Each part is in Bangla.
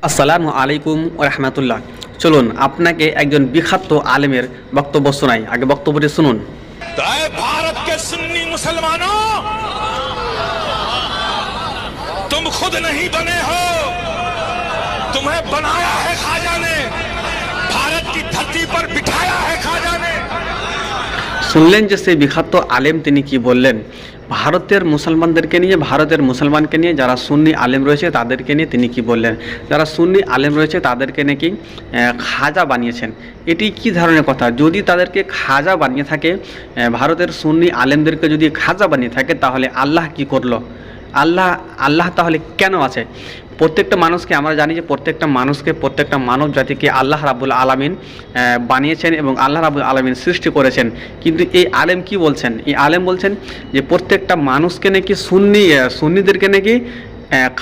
আসসালামু আলাইকুম রহমতুল্লাহ চলুন আপনাকে একজন বিখ্যাত আলেমের বক্তব্য শোনাই আগে বক্তব্যটি শুনুন तो ऐ भारत के सुन्नी मुसलमानों तुम खुद नहीं बने हो तुम्हें बनाया है खाजा ने भारत की धरती पर बिठाया है खाजा ने শুনলেন যে সেই বিখ্যাত আলেম তিনি কি বললেন ভারতের মুসলমানদেরকে নিয়ে, ভারতের মুসলমানকে নিয়ে যারা সুন্নি আলেম রয়েছে তাদেরকে নিয়ে তিনি কি বললেন? যারা সুন্নি আলেম রয়েছে তাদেরকে নাকি খাজা বানিয়েছেন। এটি কি ধরনের কথা? যদি তাদেরকে খাজা বানিয়ে থাকে ভারতের সুন্নি আলেমদেরকে যদি খাজা বানিয়ে থাকে, তাহলে আল্লাহ কি করল? আল্লাহ আল্লাহ তাহলে কেন আছে? প্রত্যেকটা মানুষকে, আমরা জানি যে প্রত্যেকটা মানুষকে, প্রত্যেকটা মানব জাতিকে আল্লাহ রাবুল আলমিন বানিয়েছেন এবং আল্লাহ রাবুল আলমিন সৃষ্টি করেছেন। কিন্তু এই আলেম কি বলছেন? এই আলেম বলছেন যে প্রত্যেকটা মানুষকে নাকি সুন্নি সুন্নিদেরকে নাকি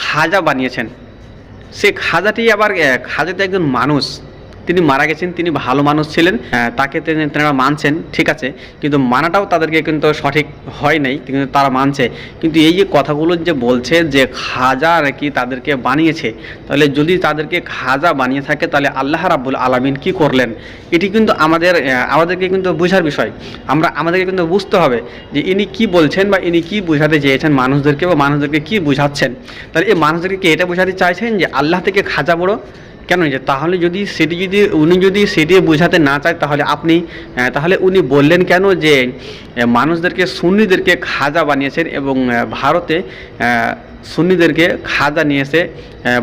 খাজা বানিয়েছেন। সে খাজাটি আবার খাজাতে খাজাটি একজন মানুষ। তিনি মারা গেছেন, তিনি ভালো মানুষ ছিলেন তাকে তিনি- তেনারা মানছেন, ঠিক আছে, কিন্তু মানাটাও তাদেরকে কিন্তু সঠিক হয় নাই, কিন্তু তারা মানছে। কিন্তু এই যে কথাগুলো যে বলছে যে খাজা আর কি তাদেরকে বানিয়েছে, তাহলে যদি তাদেরকে খাজা বানিয়ে থাকে, তাহলে আল্লাহ রাব্বুল আলামিন কি করলেন? এটি কিন্তু আমাদের আমাদেরকে কিন্তু বোঝার বিষয়। আমরা, আমাদেরকে কিন্তু বুঝতে হবে যে ইনি কি বলছেন বা ইনি কি বোঝাতে চেয়েছেন মানুষদেরকে বা মানুষদেরকে কি বোঝাচ্ছেন। তাহলে এই মানুষদেরকে কি এটা বোঝাতে চাইছেন যে আল্লাহ থেকে খাজা বড়? কেন যে তাহলে যদি সেটি যদি, উনি যদি সেটি বোঝাতে না চায়, তাহলে আপনি তাহলে উনি বললেন কেন যে মানুষদেরকে সুন্নিদেরকে খাজা বানিয়েছেন এবং ভারতে সুন্নিদেরকে খাজা নিয়ে এসে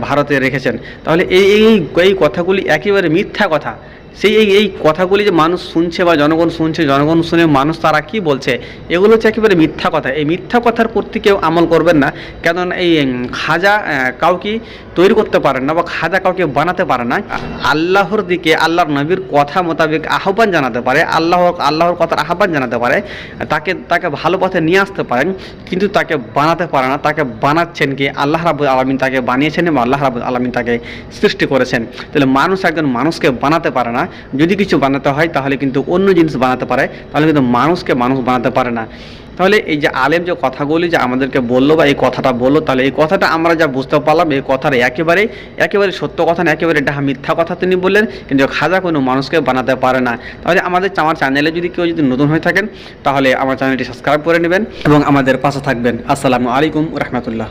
ভারতে রেখেছেন। তাহলে এই এই কথাগুলি একেবারে মিথ্যা কথা। সেই এই এই কথাগুলি যে মানুষ শুনছে বা জনগণ শুনছে, জনগণ শুনে মানুষ তারা কি বলছে, এগুলো হচ্ছে একেবারে মিথ্যা কথা। এই মিথ্যা কথার প্রতি কেউ আমল করবেন না, কেননা এই খাজা কাউকে তৈরি করতে পারেন না বা খাজা কাউকে বানাতে পারে না। আল্লাহর দিকে, আল্লাহর নবীর কথা মোতাবেক আহ্বান জানাতে পারে, আল্লাহ, আল্লাহর কথার আহ্বান জানাতে পারে, তাকে তাকে ভালো পথে নিয়ে আসতে পারেন, কিন্তু তাকে বানাতে পারে না, তাকে বানাচ্ছেন কি? আল্লাহ রাবুল আলমিন তাকে বানিয়েছেন এবং আল্লাহ রাবুল আলমিন তাকে সৃষ্টি করেছেন। তাহলে মানুষ একজন মানুষকে বানাতে পারে না যদি কিছু বানাতে হয়, তাহলে কিন্তু অন্য জিনিস বানাতে পারে, তাহলে কিন্তু মানুষকে মানুষ বানাতে পারে না। তাহলে এই যে আলেম যে কথাগুলি যে আমাদেরকে বলল বা এই কথাটা বলল, তাহলে এই কথাটা আমরা যা বুঝতে পারলাম, এই কথার একেবারে একেবারে সত্য কথা না, একেবারে এটা মিথ্যা কথা তিনি বললেন, কিন্তু খাজা কোনো মানুষকে বানাতে পারে না। তাহলে আমাদের আমার চ্যানেলে যদি কেউ যদি নতুন হয়ে থাকেন, তাহলে আমার চ্যানেলটি সাবস্ক্রাইব করে নেবেন এবং আমাদের পাশে থাকবেন। আসসালামু আলাইকুম রহমতুল্লাহ।